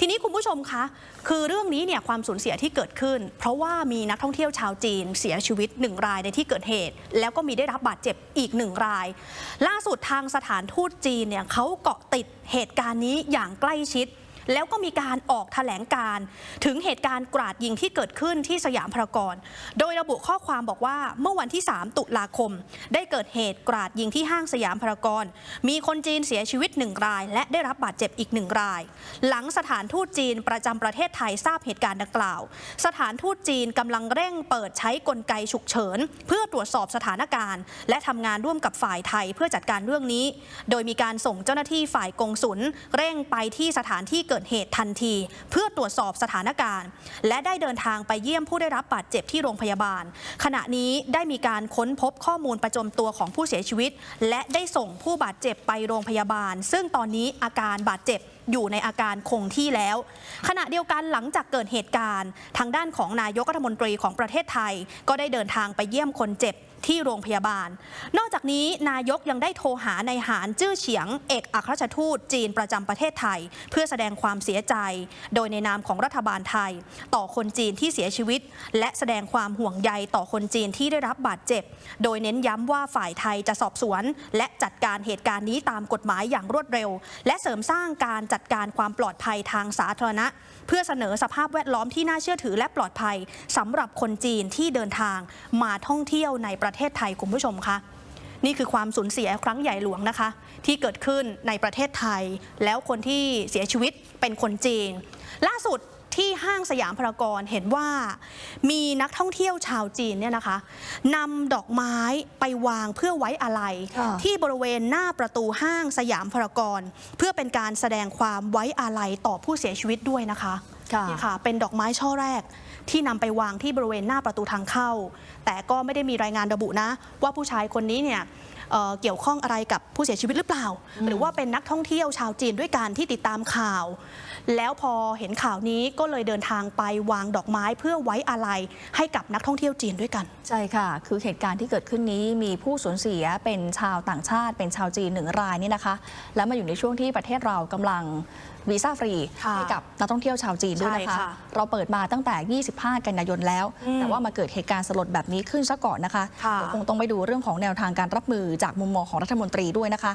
ทีนี้คุณผู้ชมคะคือเรื่องนี้เนี่ยความสูญเสียที่เกิดขึ้น เพราะว่ามีนักท่องเที่ยวชาวจีนเสียชีวิตหนึ่งรายในที่เกิดเหตุ แล้วก็มีได้รับบาดเจ็บอีกหนึ่งราย ล่าสุดทางสถานทูตจีนเนี่ยเขาเกาะติดเหตุการณ์นี้อย่างใกล้ชิด แล้วก็มีการออกแถลงการ์ถึงเหตุการณ์กราดยิงที่เกิดขึ้นที่สยามพารากอนโดยระบุข้อความบอกว่าเมื่อวันที่ 3 ตุลาคม ได้เกิดเหตุกราดยิงที่ห้างสยามพารากอนมีคนจีนเสียชีวิตหนึ่งราย และได้รับบาดเจ็บอีกหนึ่งราย หลังสถานทูตจีนประจำประเทศไทยทราบเหตุการณ์ดังกล่าว สถานทูตจีนกำลังเร่งเปิดใช้กลไกฉุกเฉิน เพื่อตรวจสอบสถานการณ์ และทำงานร่วมกับฝ่ายไทยเพื่อจัดการเรื่องนี้ โดยมีการส่งเจ้าหน้าที่ฝ่ายกงสุลเร่งไปที่สถานที่เกิดเหตุทันที เพื่อตรวจสอบสถานการณ์ และได้เดินทางไปเยี่ยมผู้ได้รับบาดเจ็บที่โรงพยาบาล ขณะนี้ได้มีการค้นพบข้อมูลประจำตัวของผู้เสียชีวิต และได้ส่งผู้บาดเจ็บไปโรงพยาบาล ซึ่งตอนนี้อาการบาดเจ็บ อยู่ในอาการคงที่แล้ว ขณะเดียวกันหลังจากเกิดเหตุการณ์ ทางด้านของนายกรัฐมนตรีของประเทศไทย ก็ได้เดินทางไปเยี่ยมคนเจ็บที่โรงพยาบาล นอกจากนี้นายกยังได้โทรหานายหานจื้อเฉียง เอกอัครราชทูตจีนประจำประเทศไทย เพื่อแสดงความเสียใจ โดยในนามของรัฐบาลไทย ต่อคนจีนที่เสียชีวิต และแสดงความห่วงใยต่อคนจีนที่ได้รับบาดเจ็บ โดยเน้นย้ำว่าฝ่ายไทยจะสอบสวน และจัดการเหตุการณ์นี้ตามกฎหมายอย่างรวดเร็ว และเสริมสร้างการจัดการความปลอดภัยทางสาธารณะ เพื่อเสนอสภาพแวดล้อมที่น่าเชื่อถือและปลอดภัยสำหรับคนจีนที่เดินทางมาท่องเที่ยวในประเทศไทยคุณผู้ชมคะนี่คือความสูญเสียครั้งใหญ่หลวงนะคะ ที่เกิดขึ้นในประเทศไทย แล้วคนที่เสียชีวิตเป็นคนจีน ล่าสุด ที่ห้างสยามพารากอนเห็นว่า มีนักท่องเที่ยวชาวจีนเนี่ยนะคะนำดอกไม้ไปวางเพื่อไว้อาลัยค่ะที่บริเวณหน้าประตูห้างสยามพารากอนเพื่อเป็นการแสดงความไว้อาลัยต่อผู้เสียชีวิตด้วยนะคะค่ะนี่ค่ะ เป็นดอกไม้ช่อแรกที่นำไปวางที่บริเวณหน้าประตูทางเข้า แต่ก็ไม่ได้มีรายงานระบุนะ ว่าผู้ชายคนนี้เนี่ย เอ่อเกี่ยวข้องอะไรกับผู้เสียชีวิตหรือเปล่า หรือว่าเป็นนักท่องเที่ยวชาวจีนด้วยกันที่ติดตามข่าว แล้วพอเห็นข่าวนี้ก็เลยเดินทางไปวางดอกไม้เพื่อไว้อาลัยให้กับนักท่องเที่ยวจีนด้วยกัน ใช่ค่ะ คือเหตุการณ์ที่เกิดขึ้นนี้มีผู้สูญเสียเป็นชาวต่างชาติ เป็นชาวจีนหนึ่งรายนี่นะคะ แล้วมาอยู่ในช่วงที่ประเทศเรากำลังวีซ่าฟรีค่ะให้กับนักท่องเที่ยวชาวจีนด้วยนะใช่คะ ค่ะ เราเปิดมาตั้งแต่ 25 กันยายนแล้ว อืมแต่ว่ามาเกิดเหตุการณ์สลดแบบนี้ขึ้นซะก่อนนะคะค่ะ เดี๋ยวคงต้องไปดูเรื่องของแนวทางการรับมือจากมุมมองของรัฐมนตรีด้วยนะคะ